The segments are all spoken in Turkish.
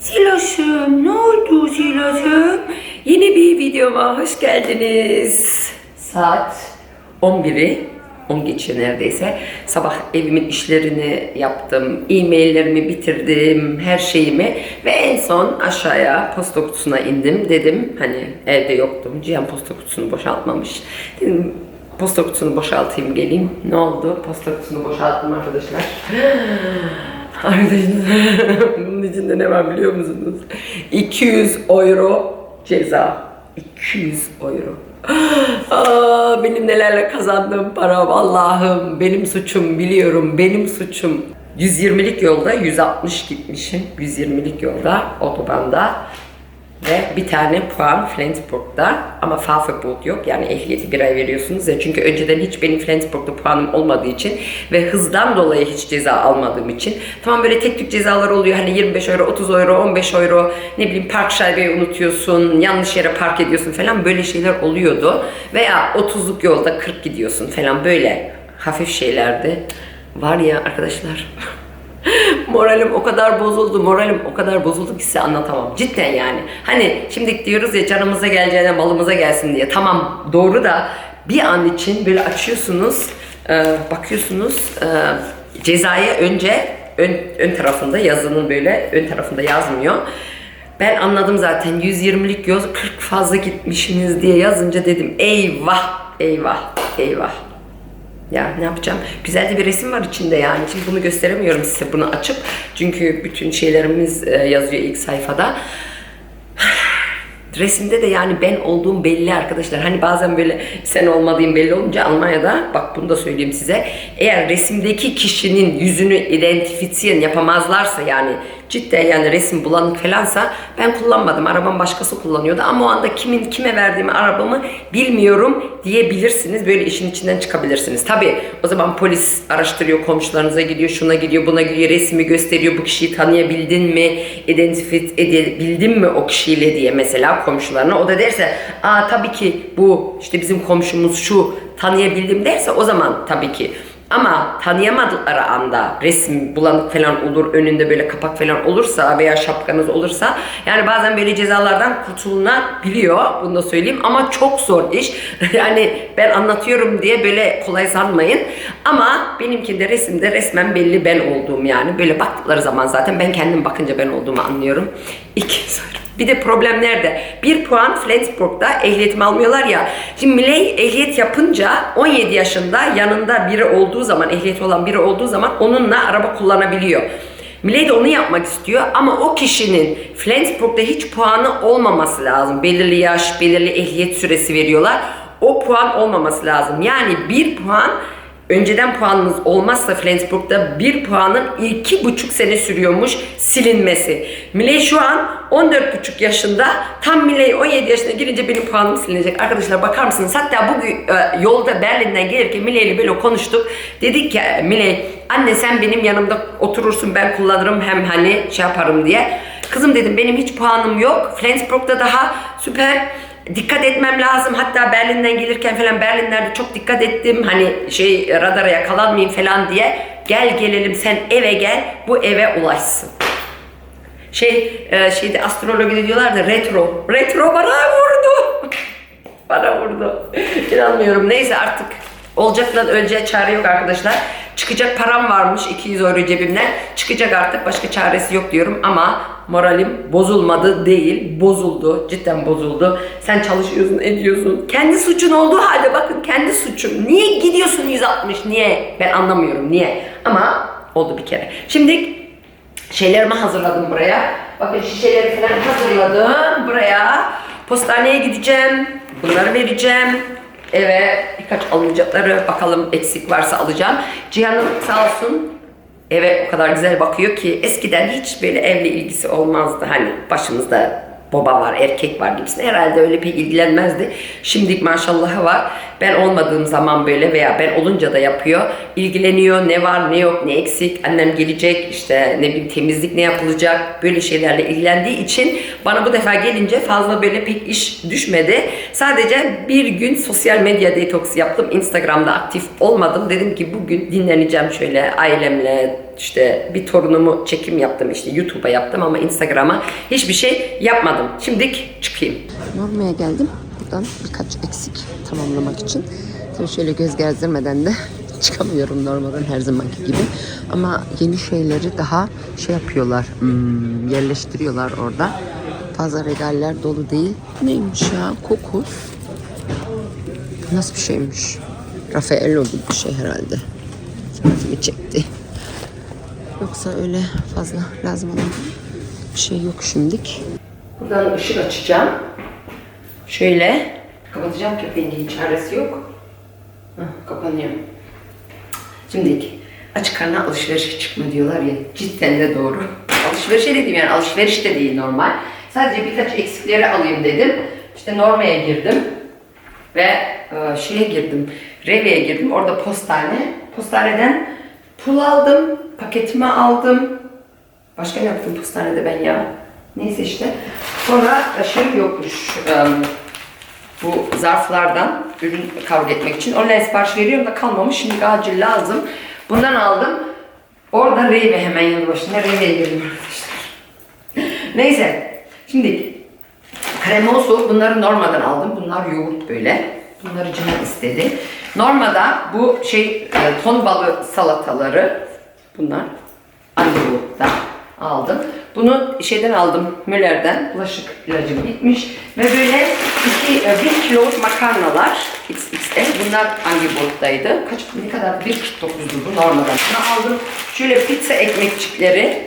Siloş'um ne oldu Siloş'um? Yeni bir videoma hoş geldiniz. Saat 11'i 10 geçiyor neredeyse. Sabah evimin işlerini yaptım, e-maillerimi bitirdim, her şeyimi ve en son aşağıya posta kutusuna indim. Dedim hani evde yoktum, Cihan posta kutusunu boşaltmamış. Dedim posta kutusunu boşaltayım geleyim. Ne oldu? Posta kutusunu boşalttım arkadaşlar. Arkadaşlar bunun içinde ne var biliyor musunuz? 200 euro ceza. 200 euro. Aa, benim nelerle kazandığım para Allah'ım benim suçum biliyorum benim suçum. 120'lik yolda 160 gitmişim. 120'lik yolda otobanda ve bir tane puan Flensburg'da. Ama Fahrverbot yok. Yani ehliyeti bir ay veriyorsunuz ya. Çünkü önceden hiç benim Flensburg'da puanım olmadığı için ve hızdan dolayı hiç ceza almadığım için. Tamam böyle tek tük cezalar oluyor. Hani 25 euro 30 euro 15 euro. Ne bileyim park şaibeyi unutuyorsun yanlış yere park ediyorsun falan. Böyle şeyler oluyordu. Veya 30'luk yolda 40 gidiyorsun falan. Böyle hafif şeylerdi. Var ya arkadaşlar moralim o kadar bozuldu, moralim o kadar bozuldu ki size anlatamam. Cidden yani. Hani şimdi diyoruz ya canımıza geleceğine malımıza gelsin diye. Tamam doğru da bir an için böyle açıyorsunuz, e, bakıyorsunuz e, cezayı önce ön, ön tarafında yazının böyle ön tarafında yazmıyor. Ben anladım zaten 120'lik yol 40 fazla gitmişsiniz diye yazınca dedim eyvah eyvah eyvah. Ya ne yapacağım? Güzel de bir resim var içinde yani. Şimdi bunu gösteremiyorum size bunu açıp. Çünkü bütün şeylerimiz e, yazıyor ilk sayfada. Resimde de yani ben olduğum belli arkadaşlar. Hani bazen böyle sen olmadığın belli olunca Almanya'da bak bunu da söyleyeyim size. Eğer resimdeki kişinin yüzünü identifizieren yapamazlarsa yani cidden yani resim bulanık falansa ben kullanmadım. Arabam başkası kullanıyordu ama o anda kimin kime verdiğimi arabamı bilmiyorum diyebilirsiniz. Böyle işin içinden çıkabilirsiniz. Tabi o zaman polis araştırıyor, komşularınıza gidiyor, şuna gidiyor, buna gidiyor, resmi gösteriyor. Bu kişiyi tanıyabildin mi, identifiye edebildin mi o kişiyle diye mesela komşularına. O da derse, aa tabii ki bu işte bizim komşumuz şu tanıyabildim derse o zaman tabii ki ama tanıyamadıkları anda resim bulanık falan olur, önünde böyle kapak falan olursa veya şapkanız olursa yani bazen böyle cezalardan kurtulunabiliyor. Bunu da söyleyeyim ama çok zor iş. Yani ben anlatıyorum diye böyle kolay sanmayın. Ama benimkinde resimde resmen belli ben olduğum yani. Böyle baktıkları zaman zaten ben kendim bakınca ben olduğumu anlıyorum. İki soru. Bir de problem nerede? Bir puan Flensburg'da ehliyetimi almıyorlar ya. Şimdi Miley ehliyet yapınca 17 yaşında yanında biri olduğu zaman, ehliyeti olan biri olduğu zaman onunla araba kullanabiliyor. Miley de onu yapmak istiyor ama o kişinin Flensburg'da hiç puanı olmaması lazım. Belirli yaş, belirli ehliyet süresi veriyorlar. O puan olmaması lazım. Yani bir puan önceden puanınız olmazsa Flensburg'da bir puanın iki buçuk sene sürüyormuş silinmesi. Miley şu an 14,5 yaşında. Tam Miley 17 yaşına girince benim puanım silinecek. Arkadaşlar bakar mısınız? Hatta bugün e, yolda Berlin'den gelirken Miley ile böyle konuştuk. Dedik ki Miley anne sen benim yanımda oturursun ben kullanırım hem hani şey yaparım diye. Kızım dedim benim hiç puanım yok. Flensburg'da daha süper dikkat etmem lazım. Hatta Berlin'den gelirken falan Berlinlerde çok dikkat ettim. Hani şey radara yakalanmayayım falan diye. Gel gelelim sen eve gel bu eve ulaşsın. Şey e, şeyde astrologide diyorlar da retro. Retro bana vurdu. bana vurdu. İnanmıyorum. Neyse artık olacakla öleceğe çare yok arkadaşlar. Çıkacak param varmış 200 euro cebimden. Çıkacak artık başka çaresi yok diyorum ama moralim bozulmadı değil. Bozuldu. Cidden bozuldu. Sen çalışıyorsun ediyorsun. Kendi suçun olduğu halde bakın kendi suçum. Niye gidiyorsun 160? Niye? Ben anlamıyorum niye. Ama oldu bir kere. Şimdi şeylerimi hazırladım buraya. Bakın şişeleri falan hazırladım buraya. Postaneye gideceğim. Bunları vereceğim. Eve birkaç alınacakları bakalım eksik varsa alacağım. Cihan'ım sağ olsun eve o kadar güzel bakıyor ki eskiden hiç böyle evle ilgisi olmazdı. Hani başımızda baba var, erkek var gibisine herhalde öyle pek ilgilenmezdi. Şimdilik maşallah var. Ben olmadığım zaman böyle veya ben olunca da yapıyor. İlgileniyor. Ne var, ne yok, ne eksik. Annem gelecek, işte ne bileyim temizlik ne yapılacak. Böyle şeylerle ilgilendiği için bana bu defa gelince fazla böyle pek iş düşmedi. Sadece bir gün sosyal medya detoks yaptım. Instagram'da aktif olmadım. Dedim ki bugün dinleneceğim şöyle ailemle, işte bir torunumu çekim yaptım işte YouTube'a yaptım ama Instagram'a hiçbir şey yapmadım. Şimdilik çıkayım. Norma'ya geldim. Buradan birkaç eksik tamamlamak için. Tabii şöyle göz gezdirmeden de çıkamıyorum normalden her zamanki gibi. Ama yeni şeyleri daha şey yapıyorlar, hmm, yerleştiriyorlar orada. Fazla regaller dolu değil. Neymiş ya? Kokos. Nasıl bir şeymiş? Raffaello gibi bir şey herhalde. Dikkatimi çekti. Yoksa öyle fazla lazım olan bir şey yok şimdilik. Buradan ışık açacağım. Şöyle kapatacağım köpeğin hiç çaresi yok. Hah, kapanıyor. Şimdilik açık karnına alışverişe çıkma diyorlar ya cidden de doğru. Alışverişe dedim yani alışveriş de değil normal. Sadece birkaç eksikleri alayım dedim. İşte Norma'ya girdim ve e, şeye girdim. Reve'ye girdim. Orada postane. Postaneden pul aldım. Paketimi aldım. Başka ne yaptım postanede ben ya? Neyse işte. Sonra şey yokmuş. e, bu zarflardan ürün kavga etmek için. Online sipariş veriyorum da kalmamış. Şimdi acil lazım. Bundan aldım. Orada Reyve hemen yanı başında. Reyve'ye girdim arkadaşlar. Neyse. Şimdi kremosu bunları Norma'dan aldım. Bunlar yoğurt böyle. Bunları canım istedi. Norma'da bu şey ton balı salataları bunlar Anadolu'da aldım. Bunu şeyden aldım, Müller'den. Bulaşık ilacım bitmiş. Ve böyle iki, e, bir kiloluk makarnalar XXL. Bunlar hangi boyuttaydı? Kaç, ne kadar? 1.49'du bu Norma'dan. Bunu aldım. Şöyle pizza ekmekçikleri.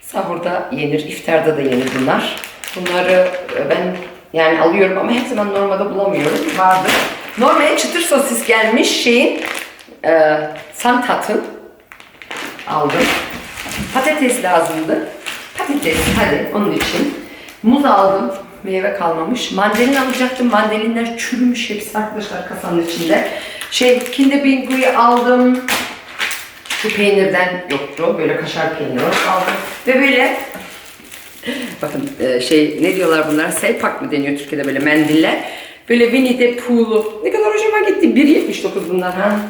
Sahurda yenir, iftarda da yenir bunlar. Bunları e, ben yani alıyorum ama her zaman normada bulamıyorum. Vardı. Normaya çıtır sosis gelmiş şeyin e, Santat'ın aldım. Patates lazımdı. Patates hadi onun için. Muz aldım. Meyve kalmamış. Mandalin alacaktım. Mandalinler çürümüş hepsi arkadaşlar kasanın içinde. Şey Kinder Bingo'yu aldım. Şu peynirden yoktu. Böyle kaşar peyniri aldım. Ve böyle bakın e, şey ne diyorlar bunlar? Selpak mı deniyor Türkiye'de böyle mendiller. Böyle Winnie the Pooh'lu. Ne kadar hoşuma gitti. 1.79 bunlar ha.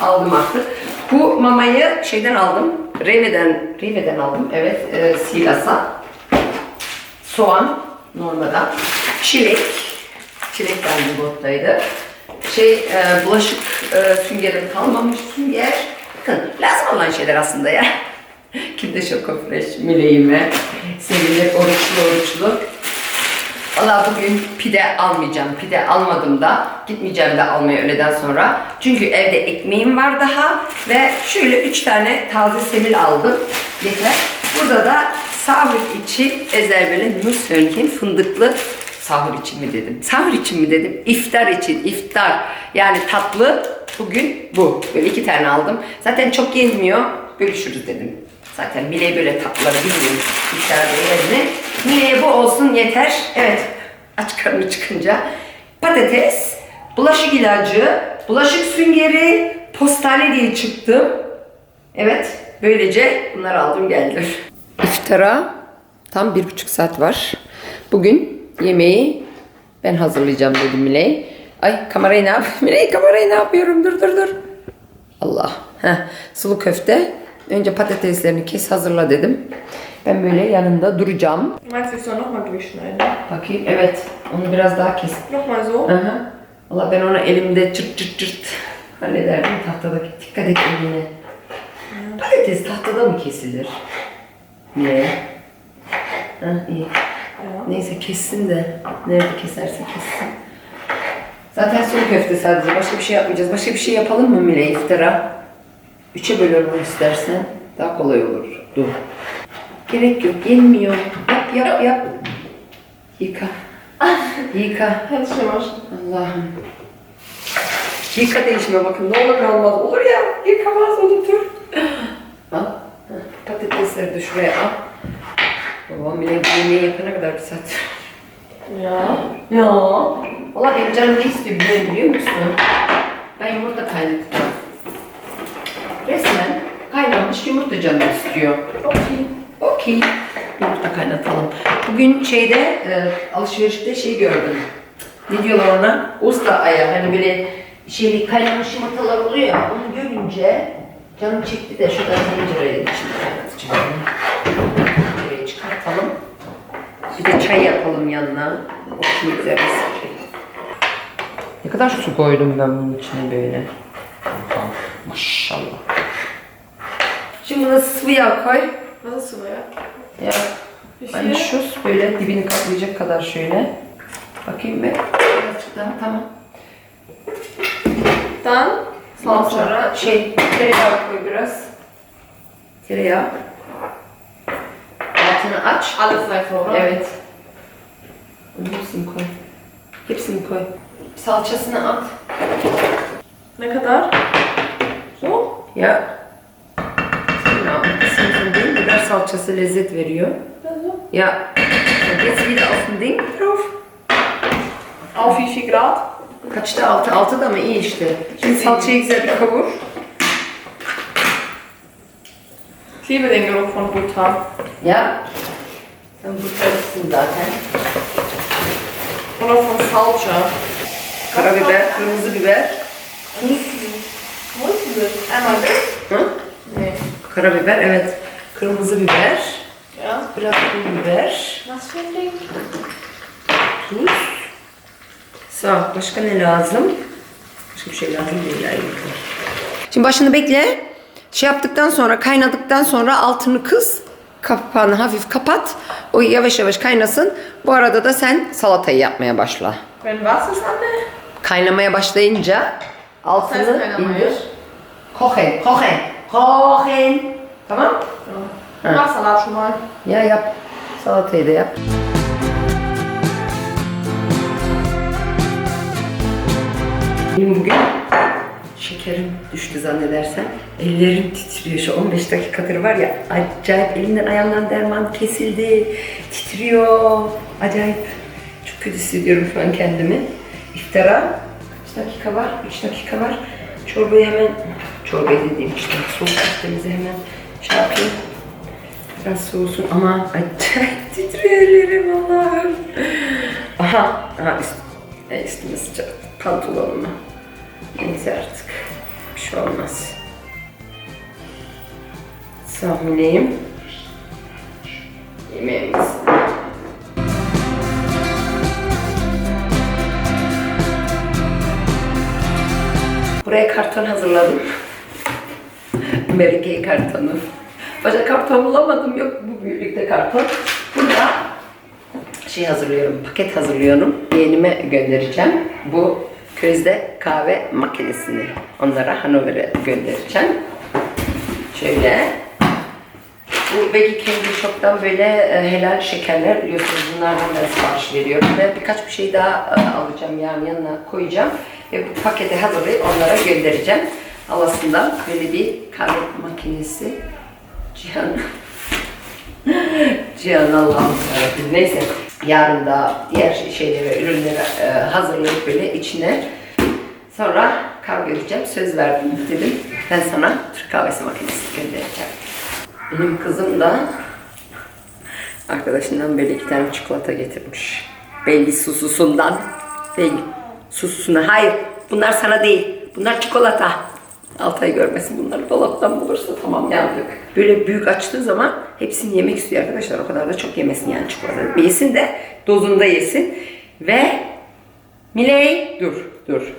Aldım artık. Bu mamayı şeyden aldım. Reve'den, Reve'den aldım. Evet, e, Silas'a. Soğan, normalde. Çilek. Çilek bende bottaydı. Şey, e, bulaşık e, süngerim kalmamış. Sünger. Bakın, lazım olan şeyler aslında ya. Kimde şoko fresh, müleğime. Sevilir, oruçlu oruçlu. Valla bugün pide almayacağım. Pide almadım da gitmeyeceğim de almaya öğleden sonra. Çünkü evde ekmeğim var daha ve şöyle üç tane taze semil aldım. Yeter. Burada da sahur için ezerveli söyleyeyim fındıklı sahur için mi dedim? Sahur için mi dedim? İftar için. iftar. Yani tatlı bugün bu. Böyle iki tane aldım. Zaten çok yenmiyor. Bölüşürüz dedim. Zaten Mile böyle tatlıları bilmiyorum. İftarda yerine. Mile'ye bu olsun yeter. Evet. Aç karnı çıkınca. Patates, bulaşık ilacı, bulaşık süngeri, postane diye çıktım. Evet. Böylece bunları aldım geldim. İftara tam bir buçuk saat var. Bugün yemeği ben hazırlayacağım dedim Mile'ye. Ay kamerayı ne yap? Mile'yi kamerayı ne yapıyorum? Dur dur dur. Allah. Heh, sulu köfte. Önce patateslerini kes hazırla dedim. Ben böyle yanında duracağım. Meinst du, ich soll nochmal durchschneiden? Bakayım evet onu biraz daha kes. Nochmal so? Aha. Valla ben onu elimde çırt çırt çırt hallederdim tahtadaki. Dikkat et eline. Patates tahtada mı kesilir? Niye? Ha, iyi. Neyse kessin de nerede keserse kessin. Zaten sulu köfte sadece. Başka bir şey yapmayacağız. Başka bir şey yapalım mı Mile iftara? Üçe bölelim istersen. Daha kolay olur. Dur. Gerek yok. Yenmiyor. Yap yap yap. Yıka. Yıka. Schon mal. Allah'ım. Yıka değişme bakın. Ne olur ne olmaz. Olur ya. Yıkamaz unutur. Al. Patatesleri de şuraya al. Babam bile yemeği yapana kadar bir saat. Ja. Ya. Valla benim canım ne istiyor biliyor, musun? Ben yumurta kaynatacağım. Kaynamış yumurta canım istiyor. Okey. Okey. Yumurta kaynatalım. Bugün şeyde e, alışverişte şey gördüm. Ne diyorlar ona? Usta aya. Hani böyle şey kaynamış yumurtalar oluyor ya. Onu görünce Canım çekti de şuradan tencereyi içine kaynatacağım. Tencereyi çıkartalım. Bir de çay yapalım yanına. O şimdi güzel bir sıcak. Ne kadar su koydum ben bunun içine böyle. Maşallah. Şimdi buna sıvı yağ koy. Nasıl sıvı ya? Ya hani şu böyle dibini kaplayacak kadar şöyle. Bakayım bir. Daha tamam. Dan salça. sonra şey tereyağı koy biraz. Tereyağı. Altını aç. Alles sonra. Evet. Hepsini koy. Hepsini koy. Salçasını at. Ne kadar? So. Ya. Salçası lezzet veriyor. Also. Ja. Und jetzt wieder auf den Ding drauf. Auf wie viel Grad? Kaçta? Altı. Altı da mı? İyi işte. Şimdi salçayı güzel bir kavur. Ich liebe den Geruch von Butter. Ya. Sen bu karışsın zaten. Und auch von Salça. Karabiber, kırmızı biber. Wo ist denn das? Einmal weg? Hı? Nee. Karabiber, evet. Kırmızı biber. Ja. Biraz pul biber. Was für ein Ding? Tuz. Sağ. Başka ne lazım? Başka bir şey lazım değil ayrıca. Şimdi başını bekle. Şey yaptıktan sonra, kaynadıktan sonra altını kız. Kapağını hafif kapat. O yavaş yavaş kaynasın. Bu arada da sen salatayı yapmaya başla. Wenn was ist, Anne? Kaynamaya başlayınca altını kaynamaya. indir. Kochen, kochen, kochen. Tamam? Ja. Mach Salat schon mal. Ya yap. Salatayı da yap. Benim bugün şekerim düştü zannedersen. Ellerim titriyor. Şu 15 dakikadır var ya acayip elimden ayağımdan derman kesildi. Titriyor. Acayip. Çok kötü hissediyorum şu an kendimi. İftara kaç dakika var? 3 dakika var. Çorbayı hemen çorbayı dediğim işte soğuk köftemizi hemen şey yapayım. Biraz soğusun ama acayip titriyor ellerim Allah'ım. Aha, aha üst, e, üstüme sıcak pantolonuma. Neyse artık. Bir şey olmaz. Sahileyim. Yemeğimiz. Buraya karton hazırladım. Kay kartonu. Başka karton bulamadım. Yok bu büyüklükte karton. Burada şey hazırlıyorum, paket hazırlıyorum. Yeğenime göndereceğim. Bu közde kahve makinesini onlara Hanover'e göndereceğim. Şöyle. Bu Veggie Candy Shop'tan böyle e, helal şekerler biliyorsunuz bunlardan ben sipariş veriyorum ve birkaç bir şey daha e, alacağım yani yanına koyacağım ve bu paketi hazırlayıp onlara göndereceğim. Havasından böyle bir kahve makinesi Cihan Cihan Allah'ım yarabbim. Neyse yarın da diğer şeyleri, ürünleri e, hazırlayıp böyle içine sonra kavga edeceğim. Söz verdim dedim. Ben sana Türk kahvesi makinesi göndereceğim. Benim kızım da arkadaşından böyle iki tane çikolata getirmiş. Belli sususundan. Belli sususuna. Hayır bunlar sana değil. Bunlar çikolata. Altay görmesin bunları dolaptan bulursa tamam yandık. Böyle büyük açtığı zaman hepsini yemek istiyor arkadaşlar. O kadar da çok yemesin yani çikolata. Bir yesin de dozunda yesin. Ve Miley dur dur.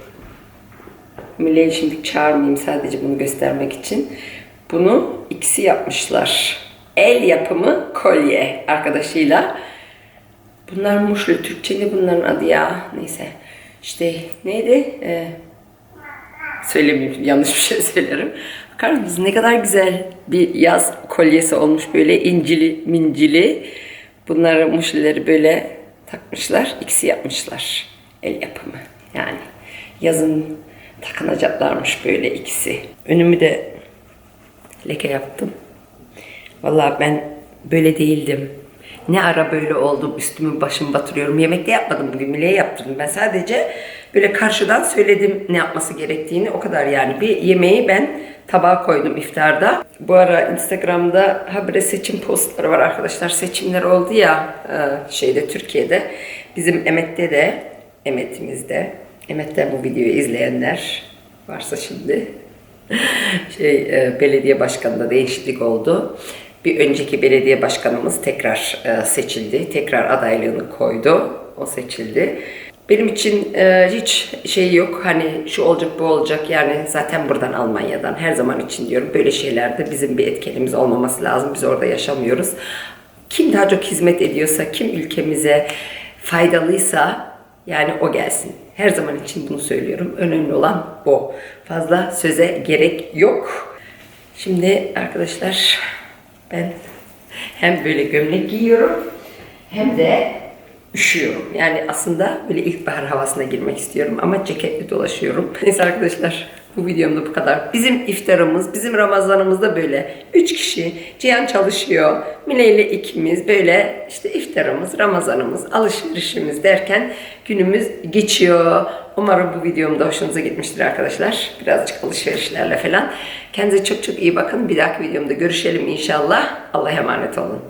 Miley'i şimdi çağırmayayım sadece bunu göstermek için. Bunu ikisi yapmışlar. El yapımı kolye arkadaşıyla. Bunlar muşlu. Türkçe ne bunların adı ya? Neyse. İşte neydi? Ee, söylemeyeyim yanlış bir şey söylerim. Bakar mısınız ne kadar güzel bir yaz kolyesi olmuş böyle incili mincili. Bunları muşlileri böyle takmışlar. ikisi yapmışlar. El yapımı yani. Yazın takınacaklarmış böyle ikisi. Önümü de leke yaptım. Vallahi ben böyle değildim. Ne ara böyle oldum, üstümü başımı batırıyorum. Yemekte yapmadım bugün, bile yaptırdım. Ben sadece böyle karşıdan söyledim ne yapması gerektiğini. O kadar yani. Bir yemeği ben tabağa koydum iftarda. Bu ara Instagram'da habire seçim postları var arkadaşlar. Seçimler oldu ya e, şeyde Türkiye'de. Bizim Emet'te de, Emet'imizde, Emet'ten bu videoyu izleyenler varsa şimdi şey e, belediye başkanında değişiklik oldu. Bir önceki belediye başkanımız tekrar e, seçildi. Tekrar adaylığını koydu. O seçildi. Benim için e, hiç şey yok. Hani şu olacak bu olacak. Yani zaten buradan Almanya'dan her zaman için diyorum. Böyle şeylerde bizim bir etkenimiz olmaması lazım. Biz orada yaşamıyoruz. Kim daha çok hizmet ediyorsa, kim ülkemize faydalıysa yani o gelsin. Her zaman için bunu söylüyorum. Önemli olan o. Fazla söze gerek yok. Şimdi arkadaşlar ben hem böyle gömlek giyiyorum hem de üşüyorum. Yani aslında böyle ilkbahar havasına girmek istiyorum ama ceketli dolaşıyorum. Neyse arkadaşlar bu videomda bu kadar. Bizim iftarımız, bizim Ramazanımız da böyle. Üç kişi, Cihan çalışıyor. Mine ile ikimiz böyle işte iftarımız, Ramazanımız, alışverişimiz derken günümüz geçiyor. Umarım bu videom da hoşunuza gitmiştir arkadaşlar. Birazcık alışverişlerle falan. Kendinize çok çok iyi bakın. Bir dahaki videomda görüşelim inşallah. Allah'a emanet olun.